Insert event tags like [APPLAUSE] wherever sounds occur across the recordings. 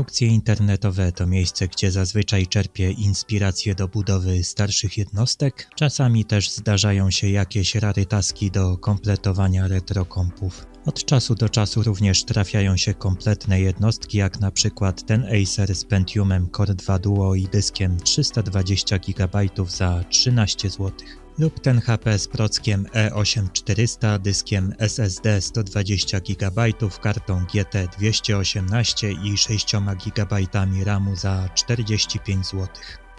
Aukcje internetowe to miejsce, gdzie zazwyczaj czerpię inspiracje do budowy starszych jednostek. Czasami też zdarzają się jakieś rarytaski do kompletowania retrokompów. Od czasu do czasu również trafiają się kompletne jednostki, jak na przykład ten Acer z Pentiumem Core 2 Duo i dyskiem 320 GB za 13 zł lub ten HP z prockiem E8400, dyskiem SSD 120 GB, kartą GT 218 i 6 GB RAMu za 45 zł.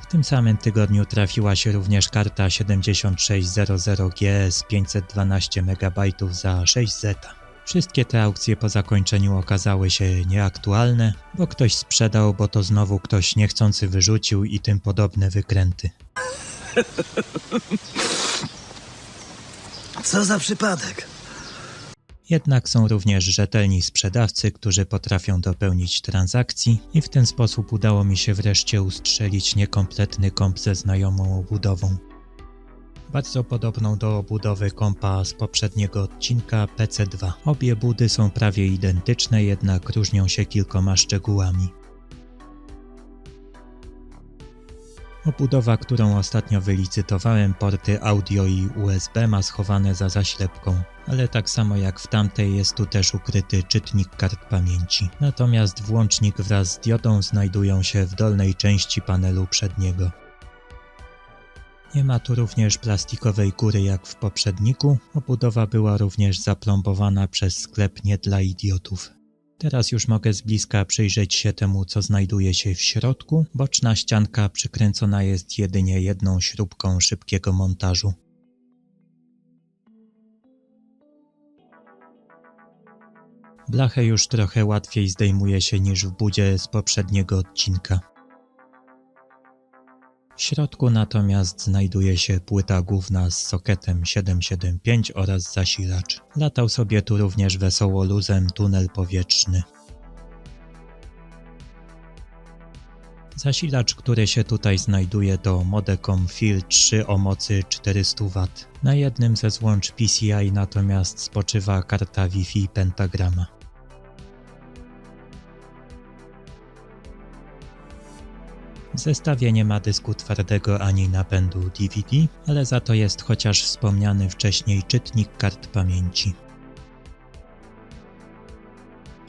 W tym samym tygodniu trafiła się również karta 7600G z 512 MB za 6 Z. Wszystkie te aukcje po zakończeniu okazały się nieaktualne, bo ktoś sprzedał, bo to znowu ktoś niechcący wyrzucił i tym podobne wykręty. [LAUGHS] Co za przypadek? Jednak są również rzetelni sprzedawcy, którzy potrafią dopełnić transakcji i w ten sposób udało mi się wreszcie ustrzelić niekompletny komp ze znajomą obudową. Bardzo podobną do obudowy kompa z poprzedniego odcinka PC2. Obie budy są prawie identyczne, jednak różnią się kilkoma szczegółami. Obudowa, którą ostatnio wylicytowałem, porty audio i USB ma schowane za zaślepką, ale tak samo jak w tamtej jest tu też ukryty czytnik kart pamięci. Natomiast włącznik wraz z diodą znajdują się w dolnej części panelu przedniego. Nie ma tu również plastikowej góry jak w poprzedniku. Obudowa była również zaplombowana przez sklep nie dla idiotów. Teraz już mogę z bliska przyjrzeć się temu, co znajduje się w środku. Boczna ścianka przykręcona jest jedynie jedną śrubką szybkiego montażu. Blachę już trochę łatwiej zdejmuje się niż w budzie z poprzedniego odcinka. W środku natomiast znajduje się płyta główna z sokietem 775 oraz zasilacz. Latał sobie tu również wesoło luzem tunel powietrzny. Zasilacz, który się tutaj znajduje to Modecom Field 3 o mocy 400 W. Na jednym ze złącz PCI natomiast spoczywa karta Wi-Fi Pentagrama. Zestawie nie ma dysku twardego ani napędu DVD, ale za to jest chociaż wspomniany wcześniej czytnik kart pamięci.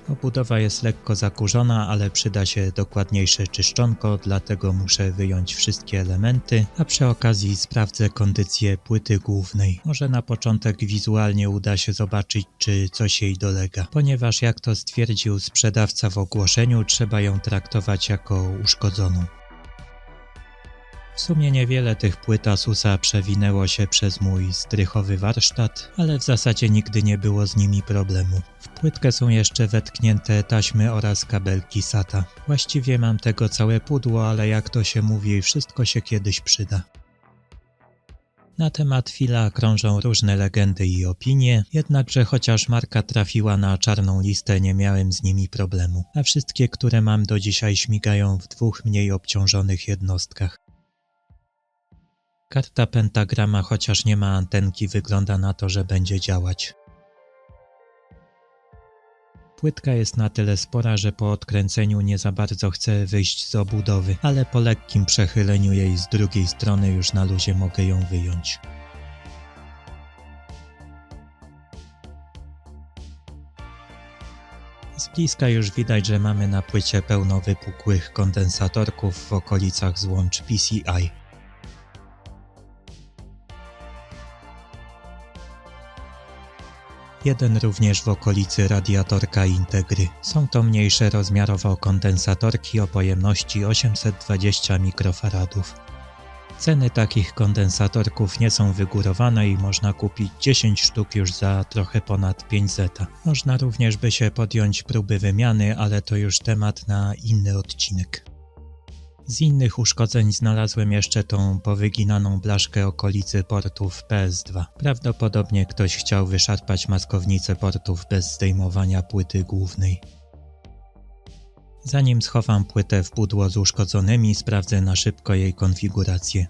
Obudowa jest lekko zakurzona, ale przyda się dokładniejsze czyszczonko, dlatego muszę wyjąć wszystkie elementy, a przy okazji sprawdzę kondycję płyty głównej. Może na początek wizualnie uda się zobaczyć, czy coś jej dolega, ponieważ jak to stwierdził sprzedawca w ogłoszeniu, trzeba ją traktować jako uszkodzoną. W sumie niewiele tych płyt Asusa przewinęło się przez mój strychowy warsztat, ale w zasadzie nigdy nie było z nimi problemu. W płytkę są jeszcze wetknięte taśmy oraz kabelki SATA. Właściwie mam tego całe pudło, ale jak to się mówi, wszystko się kiedyś przyda. Na temat Fila krążą różne legendy i opinie, jednakże chociaż marka trafiła na czarną listę, nie miałem z nimi problemu, a wszystkie, które mam do dzisiaj śmigają w dwóch mniej obciążonych jednostkach. Karta pentagrama, chociaż nie ma antenki, wygląda na to, że będzie działać. Płytka jest na tyle spora, że po odkręceniu nie za bardzo chcę wyjść z obudowy, ale po lekkim przechyleniu jej z drugiej strony już na luzie mogę ją wyjąć. Z bliska już widać, że mamy na płycie pełno wypukłych kondensatorków w okolicach złącz PCI. Jeden również w okolicy radiatorka Integry. Są to mniejsze rozmiarowo kondensatorki o pojemności 820 mikrofaradów. Ceny takich kondensatorków nie są wygórowane i można kupić 10 sztuk już za trochę ponad 5 zeta. Można również by się podjąć próby wymiany, ale to już temat na inny odcinek. Z innych uszkodzeń znalazłem jeszcze tą powyginaną blaszkę okolicy portów PS2. Prawdopodobnie ktoś chciał wyszarpać maskownicę portów bez zdejmowania płyty głównej. Zanim schowam płytę w pudło z uszkodzonymi, sprawdzę na szybko jej konfigurację.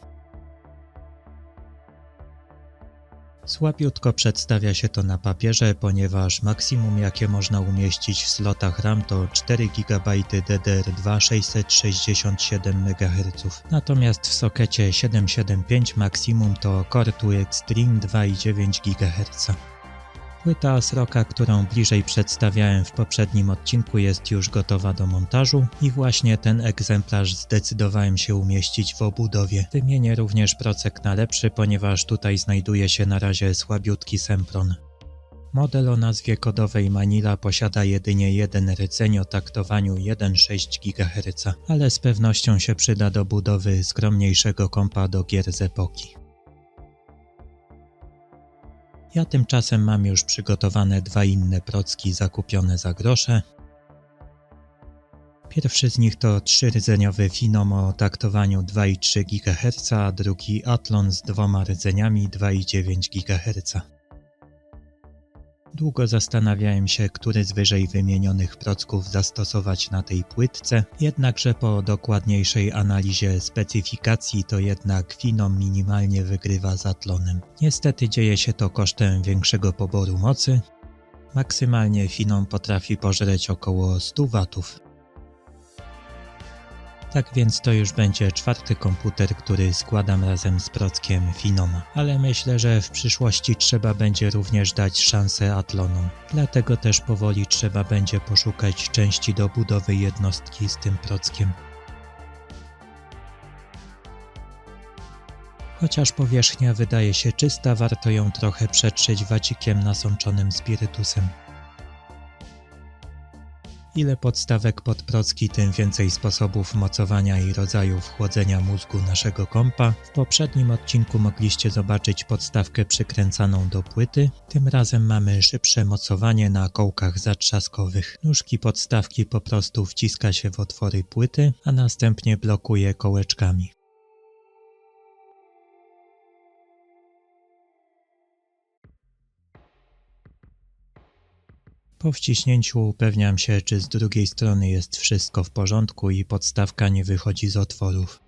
Słabiutko przedstawia się to na papierze, ponieważ maksimum jakie można umieścić w slotach RAM to 4 GB DDR2 667 MHz. Natomiast w sokecie 775 maksimum to Core 2 Extreme 2,9 GHz. Płyta Sroka, którą bliżej przedstawiałem w poprzednim odcinku jest już gotowa do montażu i właśnie ten egzemplarz zdecydowałem się umieścić w obudowie. Wymienię również procek na lepszy, ponieważ tutaj znajduje się na razie słabiutki Sempron. Model o nazwie kodowej Manila posiada jedynie jeden rdzeń o taktowaniu 1,6 GHz, ale z pewnością się przyda do budowy skromniejszego kompa do gier z epoki. Ja tymczasem mam już przygotowane dwa inne procki zakupione za grosze. Pierwszy z nich to trzyrydzeniowy Finom o taktowaniu 2,3 GHz, a drugi Atlon z dwoma rdzeniami 2,9 GHz. Długo zastanawiałem się, który z wyżej wymienionych procków zastosować na tej płytce, jednakże po dokładniejszej analizie specyfikacji to jednak Finom minimalnie wygrywa z Atlonem. Niestety dzieje się to kosztem większego poboru mocy. Maksymalnie Finom potrafi pożreć około 100 watów. Tak więc to już będzie czwarty komputer, który składam razem z prockiem Finoma. Ale myślę, że w przyszłości trzeba będzie również dać szansę Atlonom. Dlatego też powoli trzeba będzie poszukać części do budowy jednostki z tym prockiem. Chociaż powierzchnia wydaje się czysta, warto ją trochę przetrzeć wacikiem nasączonym spirytusem. Ile podstawek pod procki, tym więcej sposobów mocowania i rodzajów chłodzenia mózgu naszego kompa. W poprzednim odcinku mogliście zobaczyć podstawkę przykręcaną do płyty. Tym razem mamy szybsze mocowanie na kołkach zatrzaskowych. Nóżki podstawki po prostu wciska się w otwory płyty, a następnie blokuje kołeczkami. Po wciśnięciu upewniam się, czy z drugiej strony jest wszystko w porządku i podstawka nie wychodzi z otworów.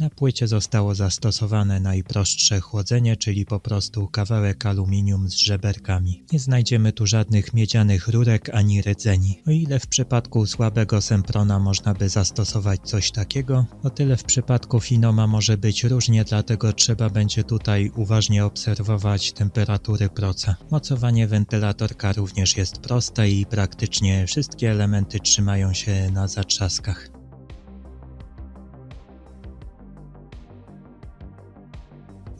Na płycie zostało zastosowane najprostsze chłodzenie, czyli po prostu kawałek aluminium z żeberkami. Nie znajdziemy tu żadnych miedzianych rurek ani rdzeni. O ile w przypadku słabego Semprona można by zastosować coś takiego, o tyle w przypadku Finoma może być różnie, dlatego trzeba będzie tutaj uważnie obserwować temperatury proca. Mocowanie wentylatorka również jest proste i praktycznie wszystkie elementy trzymają się na zatrzaskach.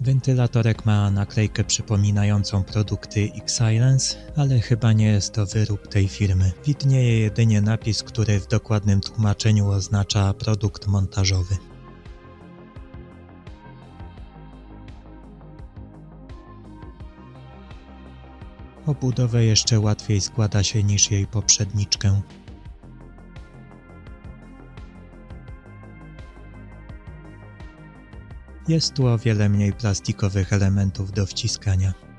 Wentylatorek ma naklejkę przypominającą produkty X-Silence, ale chyba nie jest to wyrób tej firmy. Widnieje jedynie napis, który w dokładnym tłumaczeniu oznacza produkt montażowy. Obudowę jeszcze łatwiej składa się niż jej poprzedniczkę. Jest tu o wiele mniej plastikowych elementów do wciskania.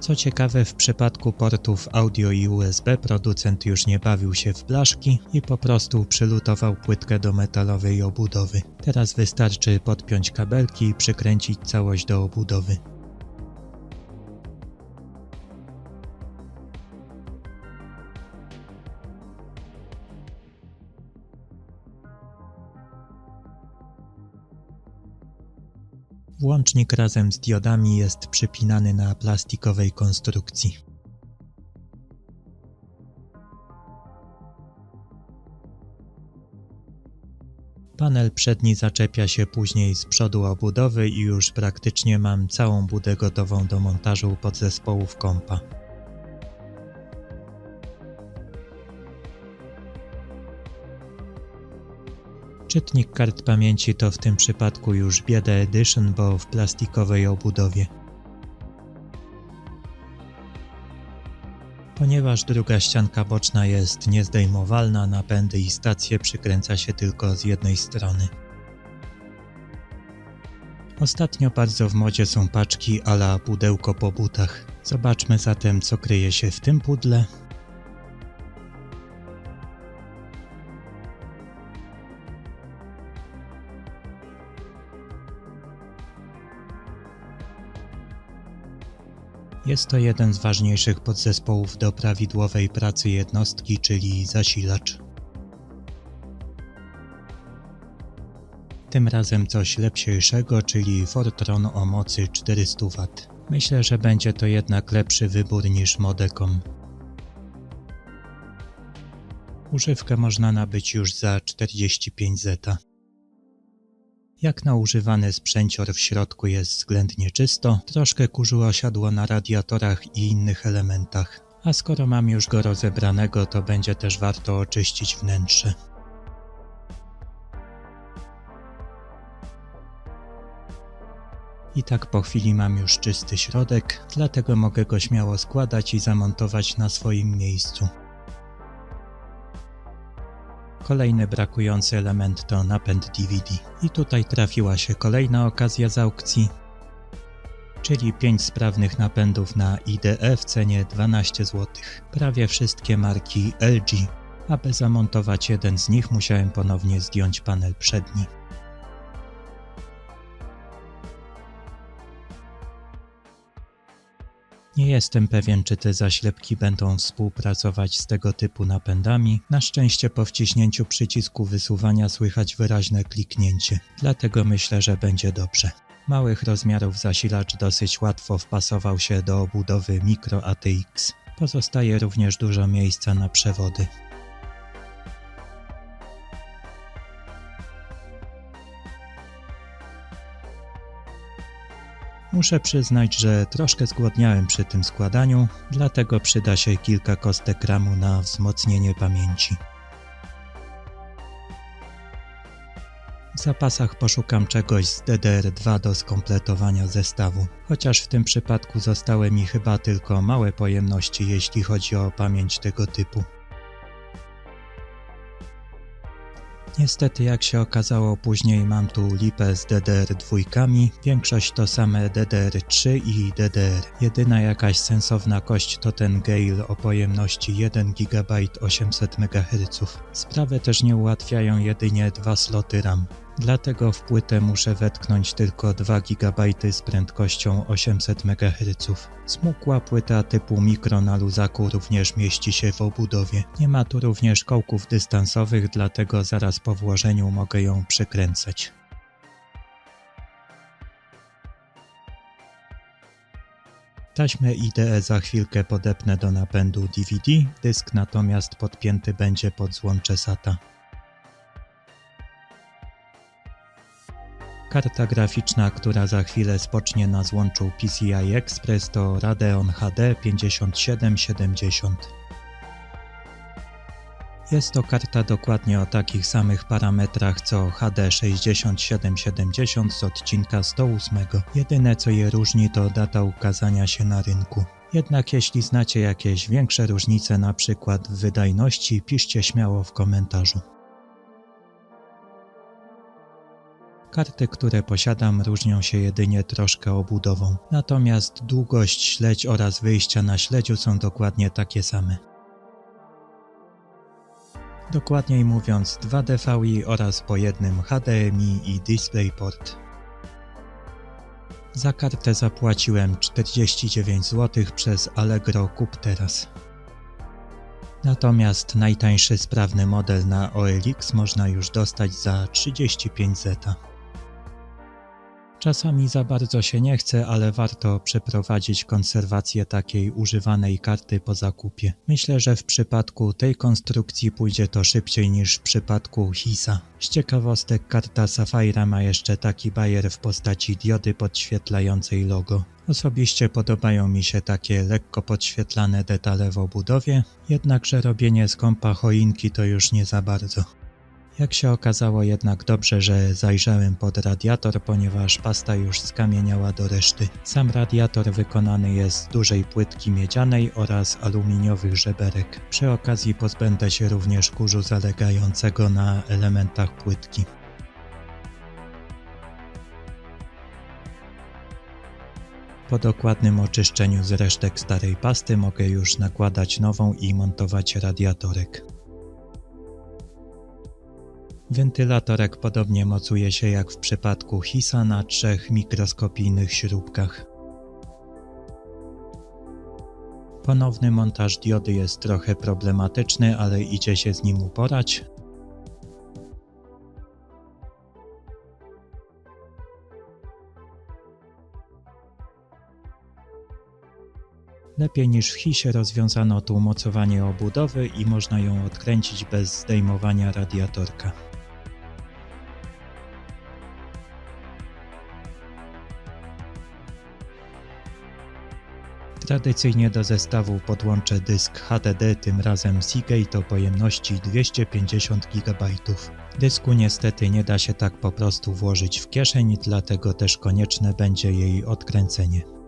Co ciekawe, w przypadku portów audio i USB producent już nie bawił się w blaszki i po prostu przylutował płytkę do metalowej obudowy. Teraz wystarczy podpiąć kabelki i przykręcić całość do obudowy. Włącznik razem z diodami jest przypinany na plastikowej konstrukcji. Panel przedni zaczepia się później z przodu obudowy i już praktycznie mam całą budę gotową do montażu podzespołów kompa. Czytnik kart pamięci to w tym przypadku już bieda edition, bo w plastikowej obudowie. Ponieważ druga ścianka boczna jest niezdejmowalna, napędy i stacje przykręca się tylko z jednej strony. Ostatnio bardzo w modzie są paczki ala pudełko po butach. Zobaczmy zatem co kryje się w tym pudle. Jest to jeden z ważniejszych podzespołów do prawidłowej pracy jednostki, czyli zasilacz. Tym razem coś lepszego, czyli Fortron o mocy 400 W. Myślę, że będzie to jednak lepszy wybór niż Modecom. Używkę można nabyć już za 45 zeta. Jak na używany sprzęcior w środku jest względnie czysto, troszkę kurzu osiadło na radiatorach i innych elementach. A skoro mam już go rozebranego, to będzie też warto oczyścić wnętrze. I tak po chwili mam już czysty środek, dlatego mogę go śmiało składać i zamontować na swoim miejscu. Kolejny brakujący element to napęd DVD. I tutaj trafiła się kolejna okazja z aukcji, czyli 5 sprawnych napędów na IDE w cenie 12 zł. Prawie wszystkie marki LG. Aby zamontować jeden z nich musiałem ponownie zdjąć panel przedni. Nie jestem pewien, czy te zaślepki będą współpracować z tego typu napędami. Na szczęście po wciśnięciu przycisku wysuwania słychać wyraźne kliknięcie, dlatego myślę, że będzie dobrze. Małych rozmiarów zasilacz dosyć łatwo wpasował się do obudowy Micro ATX. Pozostaje również dużo miejsca na przewody. Muszę przyznać, że troszkę zgłodniałem przy tym składaniu, dlatego przyda się kilka kostek ramu na wzmocnienie pamięci. W zapasach poszukam czegoś z DDR2 do skompletowania zestawu, chociaż w tym przypadku zostały mi chyba tylko małe pojemności, jeśli chodzi o pamięć tego typu. Niestety, jak się okazało później, mam tu lipę z DDR2, większość to same DDR3 i DDR. Jedyna jakaś sensowna kość to ten Gale o pojemności 1 GB 800 MHz. Sprawę też nie ułatwiają jedynie dwa sloty RAM. Dlatego w płytę muszę wetknąć tylko 2 GB z prędkością 800 MHz. Smukła płyta typu mikro na luzaku również mieści się w obudowie. Nie ma tu również kołków dystansowych, dlatego zaraz po włożeniu mogę ją przykręcać. Taśmę IDE za chwilkę podepnę do napędu DVD, dysk natomiast podpięty będzie pod złącze SATA. Karta graficzna, która za chwilę spocznie na złączu PCI Express to Radeon HD 5770. Jest to karta dokładnie o takich samych parametrach co HD 6770 z odcinka 108. Jedyne co je różni to data ukazania się na rynku. Jednak jeśli znacie jakieś większe różnice na przykład w wydajności, piszcie śmiało w komentarzu. Karty, które posiadam, różnią się jedynie troszkę obudową, natomiast długość śledź oraz wyjścia na śledziu są dokładnie takie same. Dokładniej mówiąc 2 DVI oraz po jednym HDMI i DisplayPort. Za kartę zapłaciłem 49 zł przez Allegro Kup Teraz. Natomiast najtańszy sprawny model na OLX można już dostać za 35 zeta. Czasami za bardzo się nie chce, ale warto przeprowadzić konserwację takiej używanej karty po zakupie. Myślę, że w przypadku tej konstrukcji pójdzie to szybciej niż w przypadku HISA. Z ciekawostek karta Sapphire ma jeszcze taki bajer w postaci diody podświetlającej logo. Osobiście podobają mi się takie lekko podświetlane detale w obudowie, jednakże robienie z choinki to już nie za bardzo. Jak się okazało jednak dobrze, że zajrzałem pod radiator, ponieważ pasta już skamieniała do reszty. Sam radiator wykonany jest z dużej płytki miedzianej oraz aluminiowych żeberek. Przy okazji pozbędę się również kurzu zalegającego na elementach płytki. Po dokładnym oczyszczeniu z resztek starej pasty mogę już nakładać nową i montować radiatorek. Wentylatorek podobnie mocuje się jak w przypadku Hisa na trzech mikroskopijnych śrubkach. Ponowny montaż diody jest trochę problematyczny, ale idzie się z nim uporać. Lepiej niż w Hisie rozwiązano tu mocowanie obudowy i można ją odkręcić bez zdejmowania radiatorka. Tradycyjnie do zestawu podłączę dysk HDD, tym razem Seagate o pojemności 250 GB. Dysku niestety nie da się tak po prostu włożyć w kieszeń, dlatego też konieczne będzie jej odkręcenie.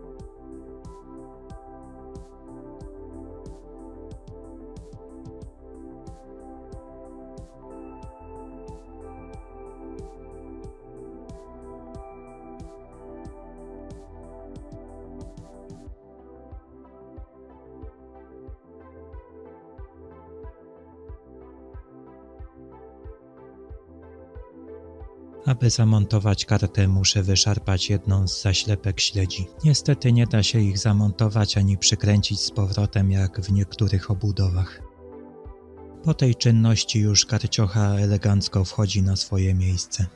Aby zamontować kartę muszę wyszarpać jedną z zaślepek śledzi. Niestety nie da się ich zamontować ani przykręcić z powrotem jak w niektórych obudowach. Po tej czynności już karciocha elegancko wchodzi na swoje miejsce.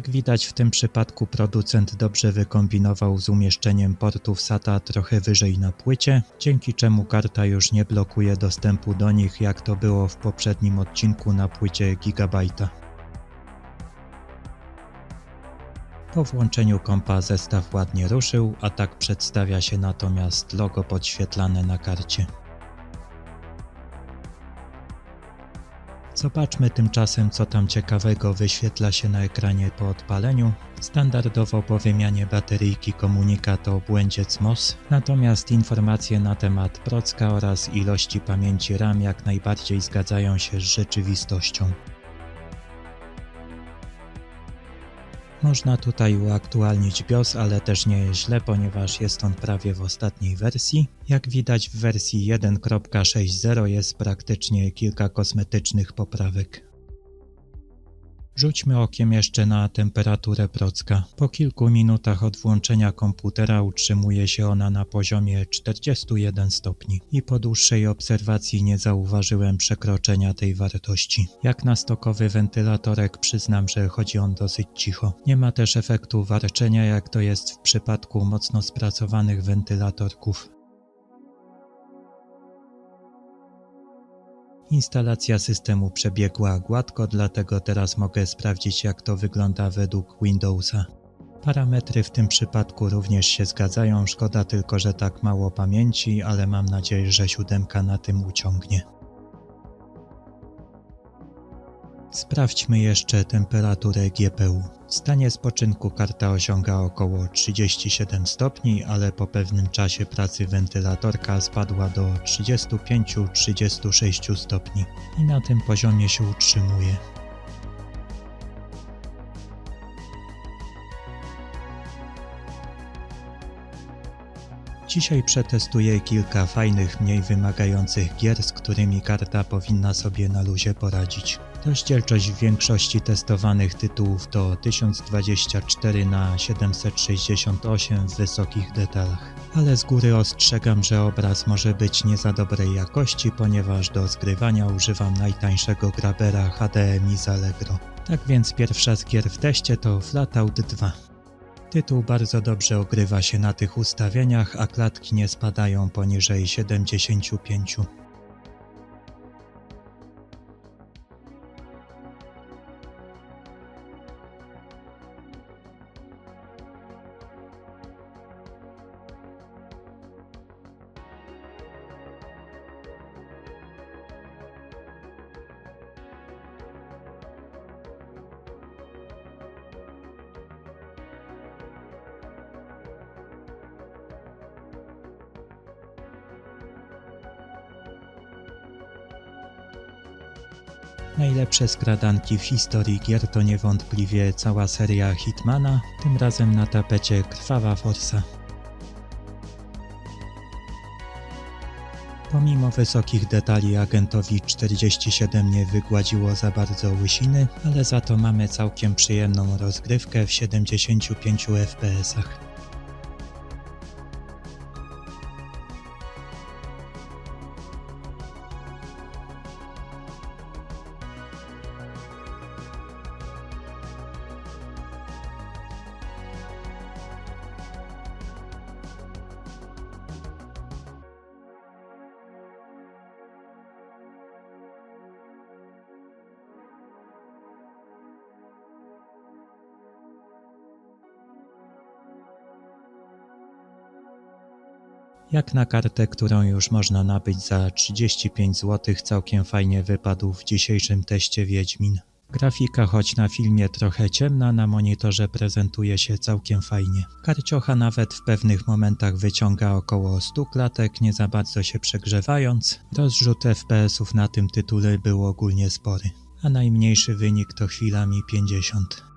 Jak widać w tym przypadku producent dobrze wykombinował z umieszczeniem portów SATA trochę wyżej na płycie, dzięki czemu karta już nie blokuje dostępu do nich jak to było w poprzednim odcinku na płycie Gigabyte'a. Po włączeniu kompa zestaw ładnie ruszył, a tak przedstawia się natomiast logo podświetlane na karcie. Zobaczmy tymczasem, co tam ciekawego wyświetla się na ekranie po odpaleniu. Standardowo po wymianie bateryjki komunikat o błędzie CMOS, natomiast informacje na temat procka oraz ilości pamięci RAM jak najbardziej zgadzają się z rzeczywistością. Można tutaj uaktualnić BIOS, ale też nie jest źle, ponieważ jest on prawie w ostatniej wersji. Jak widać w wersji 1.6.0 jest praktycznie kilka kosmetycznych poprawek. Rzućmy okiem jeszcze na temperaturę procka. Po kilku minutach od włączenia komputera utrzymuje się ona na poziomie 41 stopni i po dłuższej obserwacji nie zauważyłem przekroczenia tej wartości. Jak na stokowy wentylatorek przyznam, że chodzi on dosyć cicho. Nie ma też efektu warczenia jak to jest w przypadku mocno spracowanych wentylatorków. Instalacja systemu przebiegła gładko, dlatego teraz mogę sprawdzić jak to wygląda według Windowsa. Parametry w tym przypadku również się zgadzają, szkoda tylko, że tak mało pamięci, ale mam nadzieję, że siódemka na tym uciągnie. Sprawdźmy jeszcze temperaturę GPU. W stanie spoczynku karta osiąga około 37 stopni, ale po pewnym czasie pracy wentylatorka spadła do 35-36 stopni i na tym poziomie się utrzymuje. Dzisiaj przetestuję kilka fajnych, mniej wymagających gier, z którymi karta powinna sobie na luzie poradzić. Rozdzielczość większości testowanych tytułów to 1024 na 768 w wysokich detalach. Ale z góry ostrzegam, że obraz może być nie za dobrej jakości, ponieważ do zgrywania używam najtańszego grabera HDMI z Allegro. Tak więc pierwsza z gier w teście to Flatout 2. Tytuł bardzo dobrze ogrywa się na tych ustawieniach, a klatki nie spadają poniżej 75. Najlepsze skradanki w historii gier to niewątpliwie cała seria Hitmana, tym razem na tapecie Krwawa Forsa. Pomimo wysokich detali agentowi 47 nie wygładziło za bardzo łysiny, ale za to mamy całkiem przyjemną rozgrywkę w 75 fps. Jak na kartę, którą już można nabyć za 35 zł, całkiem fajnie wypadł w dzisiejszym teście Wiedźmin. Grafika, choć na filmie trochę ciemna, na monitorze prezentuje się całkiem fajnie. Karciocha nawet w pewnych momentach wyciąga około 100 klatek, nie za bardzo się przegrzewając. Rozrzut FPS-ów na tym tytule był ogólnie spory, a najmniejszy wynik to chwilami 50.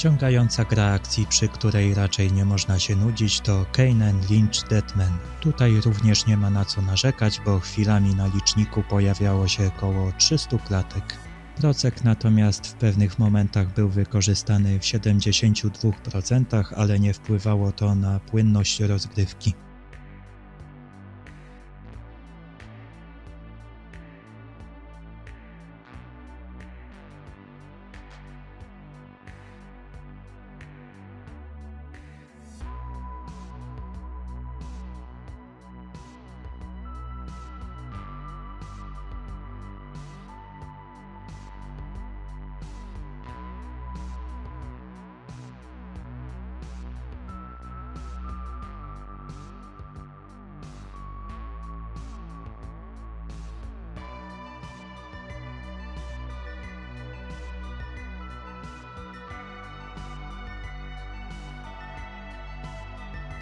Wciągająca gra akcji, przy której raczej nie można się nudzić, to Kanan Lynch Deadman. Tutaj również nie ma na co narzekać, bo chwilami na liczniku pojawiało się około 300 klatek. Procek natomiast w pewnych momentach był wykorzystany w 72%, ale nie wpływało to na płynność rozgrywki.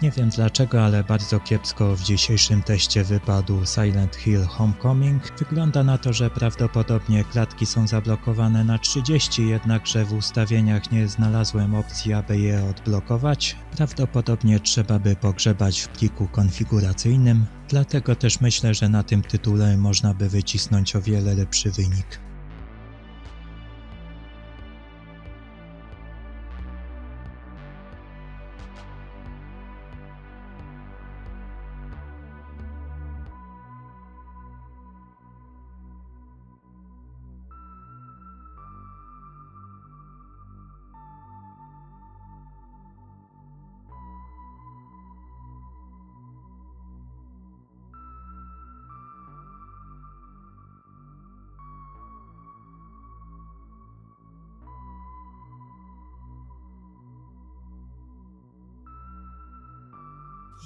Nie wiem dlaczego, ale bardzo kiepsko w dzisiejszym teście wypadł Silent Hill Homecoming. Wygląda na to, że prawdopodobnie klatki są zablokowane na 30, jednakże w ustawieniach nie znalazłem opcji, aby je odblokować. Prawdopodobnie trzeba by pogrzebać w pliku konfiguracyjnym, dlatego też myślę, że na tym tytule można by wycisnąć o wiele lepszy wynik.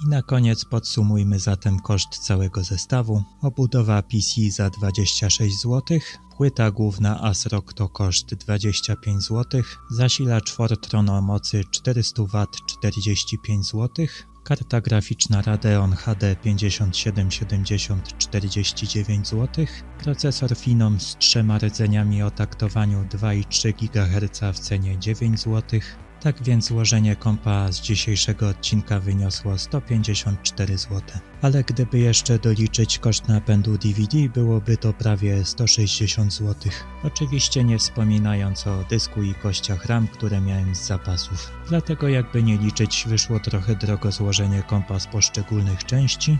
I na koniec podsumujmy zatem koszt całego zestawu. Obudowa PC za 26 zł, płyta główna ASRock to koszt 25 zł, zasilacz Fortron o mocy 400W 45 zł, karta graficzna Radeon HD 5770 49 zł, procesor Phenom z trzema rdzeniami o taktowaniu 2,3 GHz w cenie 9 zł, tak więc złożenie kompa z dzisiejszego odcinka wyniosło 154 zł. Ale gdyby jeszcze doliczyć koszt napędu DVD, byłoby to prawie 160 zł. Oczywiście nie wspominając o dysku i kościach RAM, które miałem z zapasów. Dlatego jakby nie liczyć, wyszło trochę drogo złożenie kompa z poszczególnych części,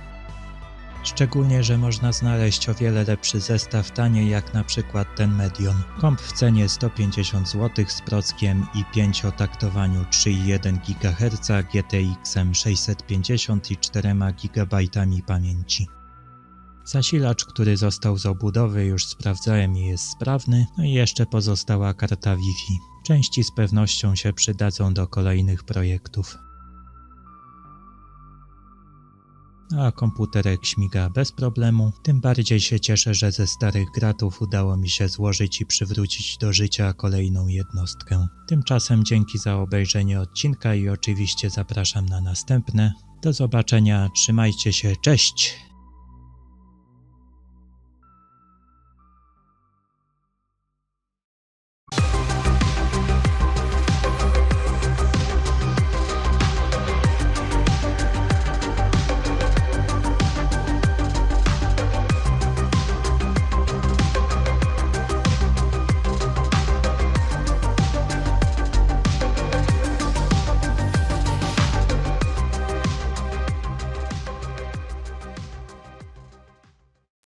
Szczególnie, że można znaleźć o wiele lepszy zestaw taniej jak na przykład ten Medion. Komp w cenie 150 zł z prockiem i 5-taktowaniu 3,1 GHz, GTX 650 i 4 GB pamięci. Zasilacz, który został z obudowy, już sprawdzałem i jest sprawny, no i jeszcze pozostała karta Wi-Fi. Części z pewnością się przydadzą do kolejnych projektów. A komputerek śmiga bez problemu. Tym bardziej się cieszę, że ze starych gratów udało mi się złożyć i przywrócić do życia kolejną jednostkę. Tymczasem dzięki za obejrzenie odcinka i oczywiście zapraszam na następne. Do zobaczenia, trzymajcie się, cześć!